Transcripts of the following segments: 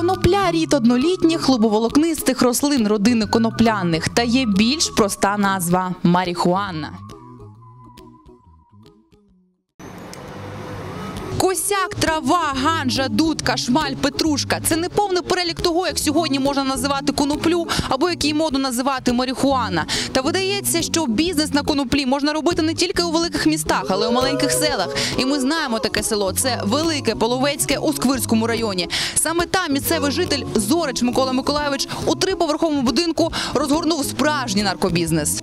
Конопля рід однолітніх хлубоволокнистих рослин родини конопляних та є більш проста назва марихуана. Косяк, трава, ганжа, дудка, шмаль, петрушка це не повний перелік того, як сьогодні можна називати коноплю або який модно називати марихуана. Та видається, що бізнес на коноплі можна робити не тільки у великих містах, але й у маленьких селах. І ми знаємо таке село. Це велике Половецьке у Сквирському районі. Саме там місцевий житель Зорич Микола Миколайович у триповерховому будинку розгорнув справжній наркобізнес.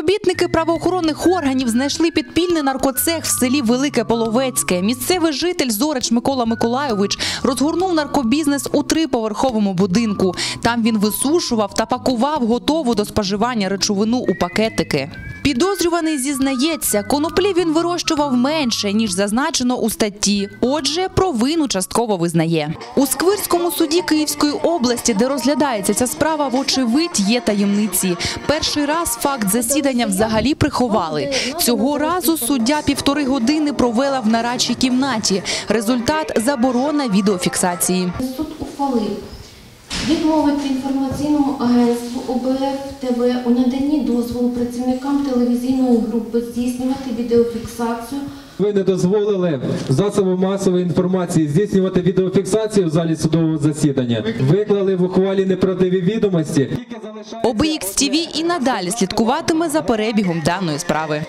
Співробітники правоохоронних органів знайшли підпільний наркоцех в селі Велике Половецьке. Місцевий житель Зорич Микола Миколайович розгорнув наркобізнес у триповерховому будинку. Там він висушував та пакував готову до споживання речовину у пакетики. Підозрюваний зізнається, коноплі він вирощував менше ніж зазначено у статті. Отже, провину частково визнає. У Сквирському суді Київської області, де розглядається ця справа, вочевидь є таємниці. Перший раз факт засідання взагалі приховали. Цього разу суддя півтори години провела в нарадчій кімнаті. Результат заборона відеофіксації. Суд ухвалив відмовити інформаційному агентству ОБФ ТВ у наданні дозволу працівникам телевізійної групи здійснювати відеофіксацію Ви не дозволили засобам масової інформації здійснювати відеофіксацію в залі судового засідання. Виклали в ухвалі неправдиві відомості. ОБХ ТВ і надалі слідкуватиме за перебігом даної справи.